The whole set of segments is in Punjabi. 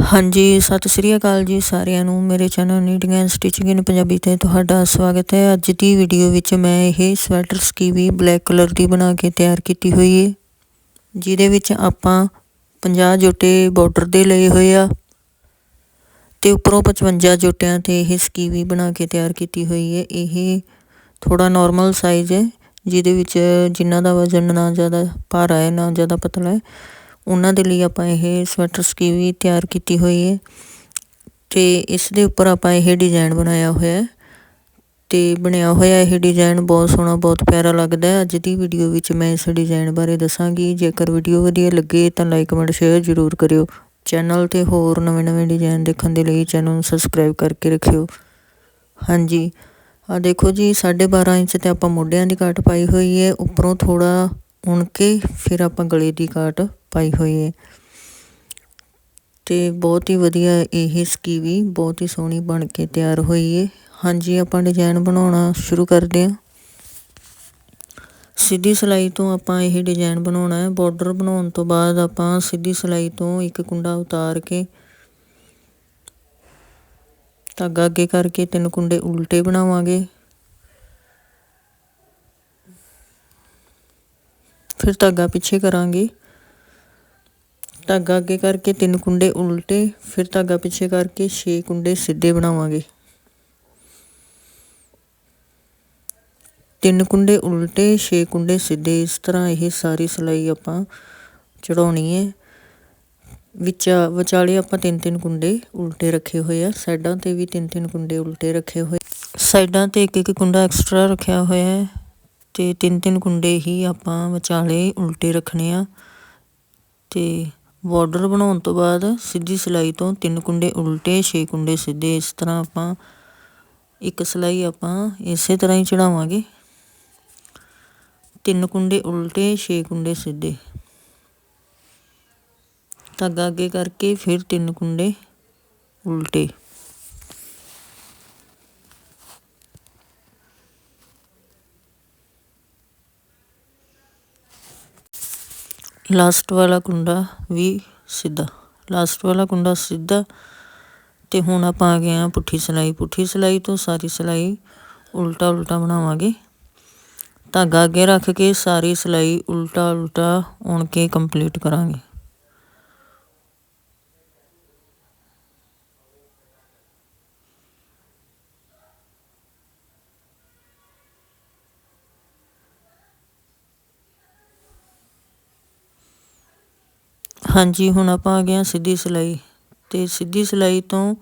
ਹਾਂਜੀ, ਸਤਿ ਸ੍ਰੀ ਅਕਾਲ ਜੀ ਸਾਰਿਆਂ ਨੂੰ। ਮੇਰੇ channel knitting and stitching in Punjabi ਤੇ ਤੁਹਾਡਾ ਸਵਾਗਤ ਹੈ। ਅੱਜ ਦੀ ਵੀਡੀਓ ਵਿੱਚ ਮੈਂ ਇਹ ਸਵੈਟਰ ਸਕੀਵੀ ਬਲੈਕ ਕਲਰ ਦੀ ਬਣਾ ਕੇ ਤਿਆਰ ਕੀਤੀ ਹੋਈ ਹੈ ਜਿਹਦੇ ਵਿੱਚ ਆਪਾਂ 50 ਜੋਟੇ ਬਾਰਡਰ ਦੇ ਲਏ ਹੋਏ ਆ ਤੇ ਉੱਪਰੋਂ 55 ਜੋਟਿਆਂ ਤੇ ਇਹ ਸਕੀਵੀ ਬਣਾ ਕੇ ਤਿਆਰ ਕੀਤੀ ਹੋਈ ਹੈ ਇਹ ਥੋੜਾ ਨਾਰਮਲ ਸਾਈਜ਼ ਹੈ ਜਿਹਦੇ ਵਿੱਚ ਜਿਨ੍ਹਾਂ ਦਾ ਵਜ਼ਨ ਨਾ ਜ਼ਿਆਦਾ ਭਾਰਾ ਹੈ ਨਾ ਜ਼ਿਆਦਾ ਪਤਲਾ ਹੈ ਉਹਨਾਂ ਦੇ ਲਈ ਆਪਾਂ ਇਹ ਸਵੈਟਰ ਸਕੀ ਵੀ ਤਿਆਰ ਕੀਤੀ ਹੋਈ ਹੈ ਤੇ ਇਸ ਦੇ ਉੱਪਰ ਆਪਾਂ ਇਹ ਡਿਜ਼ਾਈਨ ਬਣਾਇਆ ਹੋਇਆ ਹੈ ਤੇ ਬਣਿਆ ਹੋਇਆ ਇਹ ਡਿਜ਼ਾਈਨ ਬਹੁਤ ਸੋਹਣਾ, ਬਹੁਤ ਪਿਆਰਾ ਲੱਗਦਾ ਹੈ। ਅੱਜ ਦੀ ਵੀਡੀਓ ਵਿੱਚ ਮੈਂ ਇਸ ਡਿਜ਼ਾਈਨ ਬਾਰੇ ਦੱਸਾਂਗੀ। ਜੇਕਰ ਵੀਡੀਓ ਵਧੀਆ ਲੱਗੇ ਤਾਂ ਲਾਈਕ ਕਮੈਂਟ ਸ਼ੇਅਰ ਜ਼ਰੂਰ ਕਰਿਓ। ਚੈਨਲ ਤੇ ਹੋਰ ਨਵੇਂ-ਨਵੇਂ ਡਿਜ਼ਾਈਨ ਦੇਖਣ ਦੇ ਲਈ ਚੈਨਲ ਨੂੰ ਸਬਸਕ੍ਰਾਈਬ ਕਰਕੇ ਰੱਖਿਓ। ਹਾਂਜੀ। ਆ ਦੇਖੋ ਜੀ 12.5 ਇੰਚ ਤੇ ਆਪਾਂ ਮੋਢਿਆਂ ਦੀ ਕਾਟ ਪਾਈ ਹੋਈ ਹੈ। ਉੱਪਰੋਂ ਥੋੜਾ ਉਣ ਕੇ ਫਿਰ ਆਪਾਂ ਗਲੇ ਦੀ ਕਾਟ ਪਾਈ ਹੋਈ ਹੈ ਤੇ ਬਹੁਤ ਹੀ ਵਧੀਆ ਇਹ ਸਕੀਵੀ ਬਹੁਤ ਹੀ ਸੋਹਣੀ ਬਣ ਕੇ ਤਿਆਰ ਹੋਈ ਹੈ ਹਾਂਜੀ, ਆਪਾਂ ਡਿਜ਼ਾਈਨ ਬਣਾਉਣਾ ਸ਼ੁਰੂ ਕਰਦੇ ਹਾਂ ਸਿੱਧੀ ਸਲਾਈ ਤੋਂ ਆਪਾਂ ਇਹ ਡਿਜ਼ਾਈਨ ਬਣਾਉਣਾ ਹੈ ਬਾਰਡਰ ਬਣਾਉਣ ਤੋਂ ਬਾਅਦ ਆਪਾਂ ਸਿੱਧੀ ਸਲਾਈ ਤੋਂ ਇੱਕ ਕੁੰਡਾ ਉਤਾਰ ਕੇ ਧਾਗਾ ਅੱਗੇ ਕਰਕੇ ਤਿੰਨ ਕੁੰਡੇ ਉਲਟੇ ਬਣਾਵਾਂਗੇ। ਫਿਰ ਧਾਗਾ ਪਿੱਛੇ ਕਰਾਂਗੇ। ਧਾਗਾ ਅੱਗੇ ਕਰਕੇ ਤਿੰਨ ਕੁੰਡੇ ਉਲਟੇ, ਫਿਰ ਧਾਗਾ ਪਿੱਛੇ ਕਰਕੇ 6 ਕੁੰਡੇ ਸਿੱਧੇ ਬਣਾਵਾਂਗੇ। ਤਿੰਨ ਕੁੰਡੇ ਉਲਟੇ 6 ਕੁੰਡੇ ਸਿੱਧੇ, ਇਸ ਤਰ੍ਹਾਂ ਇਹ ਸਾਰੀ ਸਲਾਈ ਆਪਾਂ ਚੜਾਉਣੀ ਹੈ। ਵਿੱਚ ਵਿਚਾਲੇ ਆਪਾਂ ਤਿੰਨ ਤਿੰਨ ਕੁੰਡੇ ਉਲਟੇ ਰੱਖੇ ਹੋਏ ਆ। ਸਾਈਡਾਂ ਤੇ ਵੀ ਤਿੰਨ ਤਿੰਨ ਕੁੰਡੇ ਉਲਟੇ ਰੱਖੇ ਹੋਏ। ਸਾਈਡਾਂ ਤੇ ਇੱਕ ਇੱਕ ਕੁੰਡਾ ਐਕਸਟਰਾ ਰੱਖਿਆ ਹੋਇਆ ਹੈ। ਅਤੇ ਤਿੰਨ ਤਿੰਨ ਕੁੰਡੇ ਹੀ ਆਪਾਂ ਵਿਚਾਲੇ ਉਲਟੇ ਰੱਖਣੇ ਆ। ਅਤੇ ਬਾਰਡਰ ਬਣਾਉਣ ਤੋਂ ਬਾਅਦ ਸਿੱਧੀ ਸਿਲਾਈ ਤੋਂ ਤਿੰਨ ਕੁੰਡੇ ਉਲਟੇ, ਛੇ ਕੁੰਡੇ ਸਿੱਧੇ, ਇਸ ਤਰ੍ਹਾਂ ਆਪਾਂ ਇੱਕ ਸਿਲਾਈ ਆਪਾਂ ਇਸੇ ਤਰ੍ਹਾਂ ਹੀ ਚੜਾਵਾਂਗੇ। ਤਿੰਨ ਕੁੰਡੇ ਉਲਟੇ, ਛੇ ਕੁੰਡੇ ਸਿੱਧੇ। ਧਾਗਾ ਅੱਗੇ ਕਰਕੇ ਫਿਰ ਤਿੰਨ ਕੁੰਡੇ ਉਲਟੇ। ਲਾਸਟ ਵਾਲਾ ਕੁੰਡਾ ਵੀ ਸਿੱਧਾ ਲਾਸਟ ਵਾਲਾ ਕੁੰਡਾ ਸਿੱਧਾ ਤੇ ਹੁਣ ਆਪਾਂ ਆ ਗਏ ਆ ਪੁੱਠੀ ਸਲਾਈ ਪੁੱਠੀ ਸਲਾਈ ਤੋਂ ਸਾਰੀ ਸਲਾਈ ਉਲਟਾ ਉਲਟਾ ਬਣਾਵਾਂਗੇ। ਧਾਗਾ ਅੱਗੇ ਰੱਖ ਕੇ ਸਾਰੀ ਸਲਾਈ ਉਲਟਾ ਉਲਟਾ ਉਣ ਕੇ ਕੰਪਲੀਟ ਕਰਾਂਗੇ। ਹਾਂਜੀ, ਹੁਣ ਆਪਾਂ ਆ ਗਏ ਹਾਂ ਸਿੱਧੀ ਸਿਲਾਈ। ਤੇ ਸਿੱਧੀ ਸਿਲਾਈ ਤੋਂ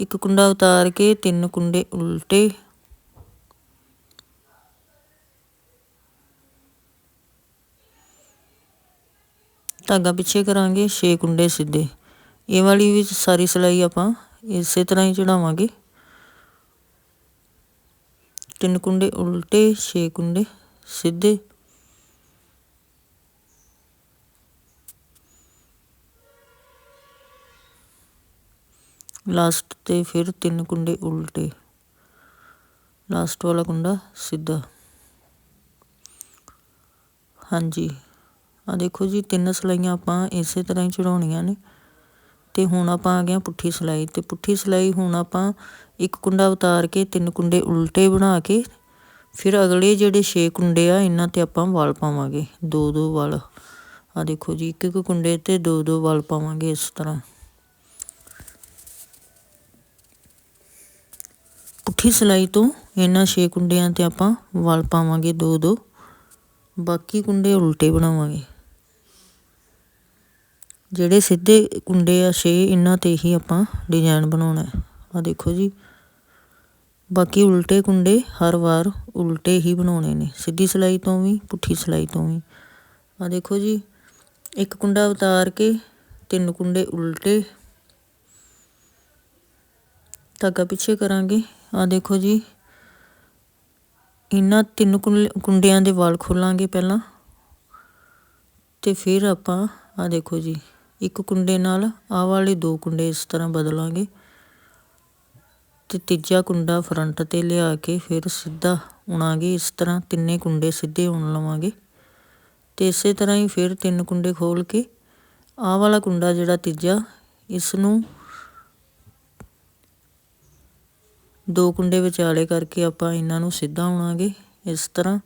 ਇੱਕ ਕੁੰਡਾ ਉਤਾਰ ਕੇ ਤਿੰਨ ਕੁੰਡੇ ਉਲਟੇ। ਧਾਗਾ ਪਿੱਛੇ ਕਰਾਂਗੇ 6 ਕੁੰਡੇ ਸਿੱਧੇ। ਇਹ ਵਾਲੀ ਵਿੱਚ ਸਾਰੀ ਸਿਲਾਈ ਆਪਾਂ ਇਸੇ ਤਰ੍ਹਾਂ ਹੀ ਚੜਾਵਾਂਗੇ। ਤਿੰਨ ਕੁੰਡੇ ਉਲਟੇ 6 ਕੁੰਡੇ ਸਿੱਧੇ। ਲਾਸਟ ਤੇ ਫਿਰ ਤਿੰਨ ਕੁੰਡੇ ਉਲਟੇ। ਲਾਸਟ ਵਾਲਾ ਕੁੰਡਾ ਸਿੱਧਾ। ਹਾਂਜੀ। ਆ ਦੇਖੋ ਜੀ, ਤਿੰਨ ਸਲਾਈਆਂ ਆਪਾਂ ਇਸੇ ਤਰ੍ਹਾਂ ਹੀ ਚੜਾਉਣੀਆਂ ਨੇ। ਤੇ ਹੁਣ ਆਪਾਂ ਆ ਗਏ ਪੁੱਠੀ ਸਲਾਈ। ਤੇ ਪੁੱਠੀ ਸਲਾਈ ਹੁਣ ਆਪਾਂ ਇੱਕ ਕੁੰਡਾ ਉਤਾਰ ਕੇ ਤਿੰਨ ਕੁੰਡੇ ਉਲਟੇ ਬਣਾ ਕੇ ਫਿਰ ਅਗਲੇ ਜਿਹੜੇ 6 ਕੁੰਡੇ ਆ, ਇਹਨਾਂ ਤੇ ਆਪਾਂ ਵਾਲ ਪਾਵਾਂਗੇ। ਦੋ ਦੋ ਵਾਲ। ਆ ਦੇਖੋ ਜੀ ਇੱਕ ਇੱਕ ਕੁੰਡੇ ਤੇ ਦੋ ਦੋ ਵਾਲ ਪਾਵਾਂਗੇ ਇਸ ਤਰ੍ਹਾਂ। ਪੁੱਠੀ ਸਲਾਈ ਤੋਂ ਇਹਨਾਂ 6 ਕੁੰਡਿਆਂ ਤੇ ਆਪਾਂ ਵਲ ਪਾਵਾਂਗੇ ਦੋ ਦੋ। ਬਾਕੀ ਕੁੰਡੇ ਉਲਟੇ ਬਣਾਵਾਂਗੇ। ਜਿਹੜੇ ਸਿੱਧੇ ਕੁੰਡੇ ਆ 6 ਇਹਨਾਂ ਤੇ ਹੀ ਆਪਾਂ ਡਿਜ਼ਾਈਨ ਬਣਾਉਣਾ ਆ ਦੇਖੋ ਜੀ। ਬਾਕੀ ਉਲਟੇ ਕੁੰਡੇ ਹਰ ਵਾਰ ਉਲਟੇ ਹੀ ਬਣਾਉਣੇ ਨੇ। ਸਿੱਧੀ ਸਲਾਈ ਤੋਂ ਵੀ, ਪੁੱਠੀ ਸਲਾਈ ਤੋਂ ਵੀ। ਆ ਦੇਖੋ ਜੀ। ਇੱਕ ਕੁੰਡਾ ਉਤਾਰ ਕੇ ਤਿੰਨ ਕੁੰਡੇ ਉਲਟੇ। ਧਾਗਾ ਪਿੱਛੇ ਕਰਾਂਗੇ। ਆ ਦੇਖੋ ਜੀ। ਇਹਨਾਂ ਤਿੰਨ ਕੁੰਡਿਆਂ ਦੇ ਵਾਲ ਖੋਲਾਂਗੇ ਪਹਿਲਾਂ। ਤੇ ਫਿਰ ਆਪਾਂ, ਆ ਦੇਖੋ ਜੀ, ਇੱਕ ਕੁੰਡੇ ਨਾਲ ਆ ਵਾਲੇ ਦੋ ਕੁੰਡੇ ਇਸ ਤਰ੍ਹਾਂ ਬਦਲਾਂਗੇ। ਤੇ ਤੀਜਾ ਕੁੰਡਾ ਫਰੰਟ ਤੇ ਲਿਆ ਕੇ ਫਿਰ ਸਿੱਧਾ ਉਣਾਂਗੇ, ਇਸ ਤਰ੍ਹਾਂ ਤਿੰਨੇ ਕੁੰਡੇ ਸਿੱਧੇ ਉਣ ਲਵਾਂਗੇ। ਤੇ ਇਸੇ ਤਰ੍ਹਾਂ ਹੀ ਫਿਰ ਤਿੰਨ ਕੁੰਡੇ ਖੋਲ ਕੇ ਆਹ ਵਾਲਾ ਕੁੰਡਾ ਜਿਹੜਾ ਤੀਜਾ, ਇਸ ਨੂੰ ਦੋ ਕੁੰਡੇ ਵਿਚਾਲੇ ਕਰਕੇ ਆਪਾਂ ਇਹਨਾਂ ਨੂੰ ਸਿੱਧਾ ਉਣਾਂਗੇ ਇਸ ਤਰ੍ਹਾਂ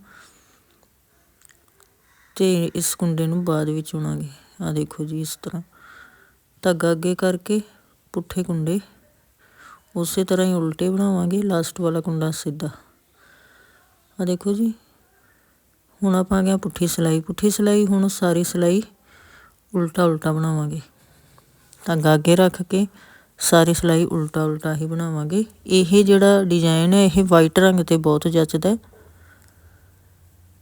ਤੇ ਇਸ ਕੁੰਡੇ ਨੂੰ ਬਾਅਦ ਵਿੱਚ ਉਣਾਂਗੇ ਆ ਦੇਖੋ ਜੀ ਇਸ ਤਰ੍ਹਾਂ। ਧਾਗਾ ਅੱਗੇ ਕਰਕੇ ਪੁੱਠੇ ਕੁੰਡੇ ਉਸੇ ਤਰ੍ਹਾਂ ਹੀ ਉਲਟੇ ਬਣਾਵਾਂਗੇ ਲਾਸਟ ਵਾਲਾ ਕੁੰਡਾ ਸਿੱਧਾ। ਆ ਦੇਖੋ ਜੀ। ਹੁਣ ਆਪਾਂ ਆ ਗਿਆ ਪੁੱਠੀ ਸਲਾਈ। ਪੁੱਠੀ ਸਲਾਈ ਹੁਣ ਸਾਰੀ ਸਲਾਈ ਉਲਟਾ ਉਲਟਾ ਬਣਾਵਾਂਗੇ। ਧਾਗਾ ਅੱਗੇ ਰੱਖ ਕੇ ਸਾਰੀ ਸਿਲਾਈ ਉਲਟਾ ਉਲਟਾ ਹੀ ਬਣਾਵਾਂਗੇ। ਇਹ ਜਿਹੜਾ ਡਿਜ਼ਾਈਨ ਹੈ, ਇਹ ਵਾਈਟ ਰੰਗ ਤੇ ਬਹੁਤ ਜੱਚਦਾ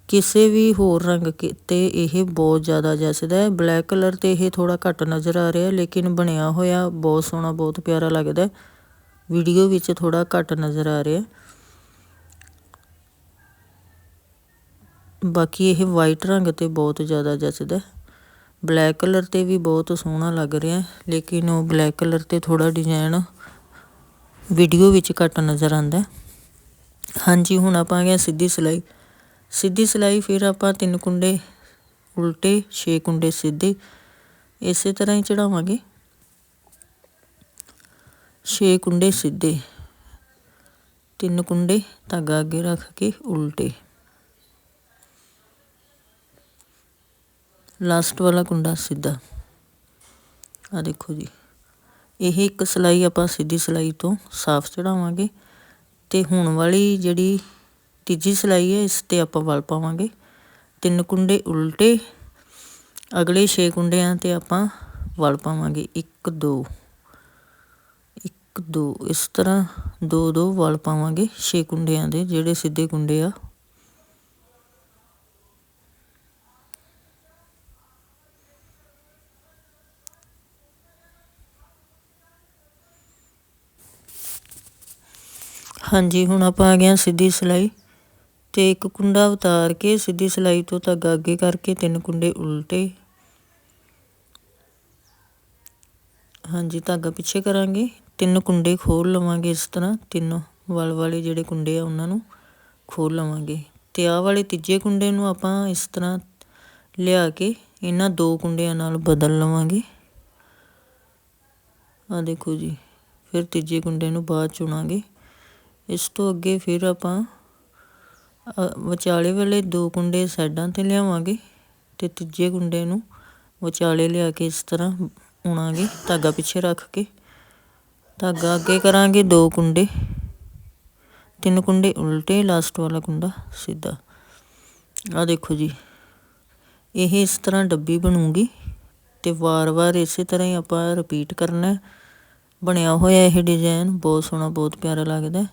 ਕਿਸੇ ਵੀ ਹੋਰ ਰੰਗ ਤੇ ਇਹ ਬਹੁਤ ਜ਼ਿਆਦਾ ਜੱਚਦਾ ਹੈ। ਬਲੈਕ ਕਲਰ ਤੇ ਇਹ ਥੋੜਾ ਘੱਟ ਨਜ਼ਰ ਆ ਰਿਹਾ, ਲੇਕਿਨ ਬਣਿਆ ਹੋਇਆ ਬਹੁਤ ਸੋਹਣਾ, ਬਹੁਤ ਪਿਆਰਾ ਲੱਗਦਾ ਵੀਡੀਓ ਵਿੱਚ ਥੋੜਾ ਘੱਟ ਨਜ਼ਰ ਆ ਰਿਹਾ। ਬਾਕੀ ਇਹ ਵਾਈਟ ਰੰਗ ਤੇ ਬਹੁਤ ਜ਼ਿਆਦਾ ਜੱਚਦਾ ਬਲੈਕ ਕਲਰ ਤੇ ਵੀ ਬਹੁਤ ਸੋਹਣਾ ਲੱਗ ਰਿਹਾ ਲੇਕਿਨ ਉਹ ਬਲੈਕ ਕਲਰ ਤੇ ਥੋੜਾ ਡਿਜ਼ਾਈਨ ਵੀਡੀਓ ਵਿੱਚ ਘੱਟ ਨਜ਼ਰ ਆਉਂਦਾ ਹਾਂਜੀ, ਹੁਣ ਆਪਾਂ ਆ ਗਿਆ ਸਿੱਧੀ ਸਿਲਾਈ। ਸਿੱਧੀ ਸਿਲਾਈ ਫਿਰ ਆਪਾਂ ਤਿੰਨ ਕੁੰਡੇ ਉਲਟੇ 6 ਕੁੰਡੇ ਸਿੱਧੇ, ਇਸੇ ਤਰ੍ਹਾਂ ਹੀ ਚੜਾਵਾਂਗੇ 6 ਕੁੰਡੇ ਸਿੱਧੇ, ਤਿੰਨ ਕੁੰਡੇ ਧਾਗਾ ਅੱਗੇ ਰੱਖ ਕੇ ਉਲਟੇ। ਲਾਸਟ ਵਾਲਾ ਕੁੰਡਾ ਸਿੱਧਾ। ਆ ਦੇਖੋ ਜੀ। ਇਹ ਇੱਕ ਸਲਾਈ ਆਪਾਂ ਸਿੱਧੀ ਸਲਾਈ ਤੋਂ ਸਾਫ਼ ਚੜਾਵਾਂਗੇ ਤੇ ਹੁਣ ਵਾਲੀ ਜਿਹੜੀ ਤੀਜੀ ਸਲਾਈ ਹੈ, ਇਸ ਤੇ ਆਪਾਂ ਵਲ ਪਾਵਾਂਗੇ। ਤਿੰਨ ਕੁੰਡੇ ਉਲਟੇ, ਅਗਲੇ 6 ਕੁੰਡਿਆਂ ਤੇ ਆਪਾਂ ਵਲ ਪਾਵਾਂਗੇ। 1 2 1 2 ਇਸ ਤਰ੍ਹਾਂ 2 2 ਵਲ ਪਾਵਾਂਗੇ 6 ਕੁੰਡਿਆਂ ਦੇ, ਜਿਹੜੇ ਸਿੱਧੇ ਕੁੰਡੇ ਆ ਹਾਂਜੀ, ਹੁਣ ਆਪਾਂ ਆ ਗਏ ਹਾਂ ਸਿੱਧੀ ਸਿਲਾਈ ਤੇ ਇੱਕ ਕੁੰਡਾ ਉਤਾਰ ਕੇ ਸਿੱਧੀ ਸਿਲਾਈ ਤੋਂ ਧਾਗਾ ਅੱਗੇ ਕਰਕੇ ਤਿੰਨ ਕੁੰਡੇ ਉਲਟੇ। ਹਾਂਜੀ, ਧਾਗਾ ਪਿੱਛੇ ਕਰਾਂਗੇ। ਤਿੰਨ ਕੁੰਡੇ ਖੋਲ ਲਵਾਂਗੇ ਇਸ ਤਰ੍ਹਾਂ। ਤਿੰਨ ਵਲ ਵਾਲੇ ਜਿਹੜੇ ਕੁੰਡੇ ਆ ਉਹਨਾਂ ਨੂੰ ਖੋਲ ਲਵਾਂਗੇ। ਤੇ ਆਹ ਵਾਲੇ ਤੀਜੇ ਕੁੰਡੇ ਨੂੰ ਆਪਾਂ ਇਸ ਤਰ੍ਹਾਂ ਲਿਆ ਕੇ ਇਹਨਾਂ ਦੋ ਕੁੰਡਿਆਂ ਨਾਲ ਬਦਲ ਲਵਾਂਗੇ। ਆ ਦੇਖੋ ਜੀ, ਫਿਰ ਤੀਜੇ ਕੁੰਡੇ ਨੂੰ ਬਾਅਦ ਚੁਣਾਂਗੇ ਇਸ ਤੋਂ ਅੱਗੇ ਫਿਰ ਆਪਾਂ ਵਿਚਾਲੇ ਵਾਲੇ ਦੋ ਕੁੰਡੇ ਸਾਈਡਾਂ ਤੇ ਲਿਆਵਾਂਗੇ ਤੇ ਤੀਜੇ ਕੁੰਡੇ ਨੂੰ ਵਿਚਾਲੇ ਲਿਆ ਕੇ ਇਸ ਤਰ੍ਹਾਂ ਉਣਾਂਗੇ ਧਾਗਾ ਪਿੱਛੇ ਰੱਖ ਕੇ। ਧਾਗਾ ਅੱਗੇ ਕਰਾਂਗੇ ਦੋ ਕੁੰਡੇ। ਤਿੰਨ ਕੁੰਡੇ ਉਲਟੇ ਲਾਸਟ ਵਾਲਾ ਕੁੰਡਾ ਸਿੱਧਾ। ਆ ਦੇਖੋ ਜੀ, ਇਹ ਇਸ ਤਰ੍ਹਾਂ ਡੱਬੀ ਬਣੂਗੀ ਤੇ ਵਾਰ-ਵਾਰ ਇਸੇ ਤਰ੍ਹਾਂ ਹੀ ਆਪਾਂ ਰਿਪੀਟ ਕਰਨਾ ਬਣਿਆ ਹੋਇਆ ਇਹ ਡਿਜ਼ਾਈਨ ਬਹੁਤ ਸੋਹਣਾ, ਬਹੁਤ ਪਿਆਰਾ ਲੱਗਦਾ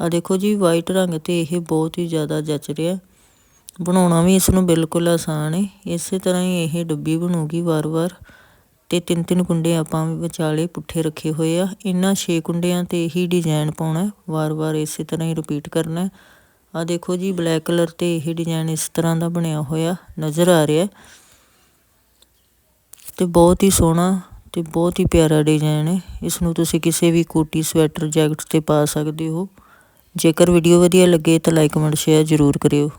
ਆ ਦੇਖੋ ਜੀ ਵਾਈਟ ਰੰਗ ਤੇ ਇਹ ਬਹੁਤ ਹੀ ਜ਼ਿਆਦਾ ਜੱਚ ਰਿਹਾ। ਬਣਾਉਣਾ ਵੀ ਇਸ ਨੂੰ ਬਿਲਕੁਲ ਆਸਾਨ ਹੈ ਇਸੇ ਤਰ੍ਹਾਂ ਹੀ ਇਹ ਡੱਬੀ ਬਣੂਗੀ ਵਾਰ-ਵਾਰ ਤੇ ਤਿੰਨ ਤਿੰਨ ਕੁੰਡੇ ਆਪਾਂ ਵਿਚਾਲੇ ਪੁੱਠੇ ਰੱਖੇ ਹੋਏ ਆ। ਇਹਨਾਂ 6 ਕੁੰਡਿਆਂ ਤੇ ਹੀ ਡਿਜ਼ਾਈਨ ਪਾਉਣਾ ਵਾਰ-ਵਾਰ ਇਸੇ ਤਰ੍ਹਾਂ ਹੀ ਰਿਪੀਟ ਕਰਨਾ ਆ ਦੇਖੋ ਜੀ ਬਲੈਕ ਕਲਰ ਤੇ ਇਹ ਡਿਜ਼ਾਈਨ ਇਸ ਤਰ੍ਹਾਂ ਦਾ ਬਣਿਆ ਹੋਇਆ ਨਜ਼ਰ ਆ ਰਿਹਾ ਤੇ ਬਹੁਤ ਹੀ ਸੋਹਣਾ ਤੇ ਬਹੁਤ ਹੀ ਪਿਆਰਾ ਡਿਜ਼ਾਈਨ ਹੈ। ਇਸ ਨੂੰ ਤੁਸੀਂ ਕਿਸੇ ਵੀ ਕੋਟੀ, ਸਵੈਟਰ, ਜੈਕਟ ਤੇ ਪਾ ਸਕਦੇ ਹੋ। ਜੇਕਰ ਵੀਡੀਓ ਵਧੀਆ ਲੱਗੇ ਤਾਂ ਲਾਈਕ ਕਮੈਂਟ ਸ਼ੇਅਰ ਜ਼ਰੂਰ ਕਰਿਓ।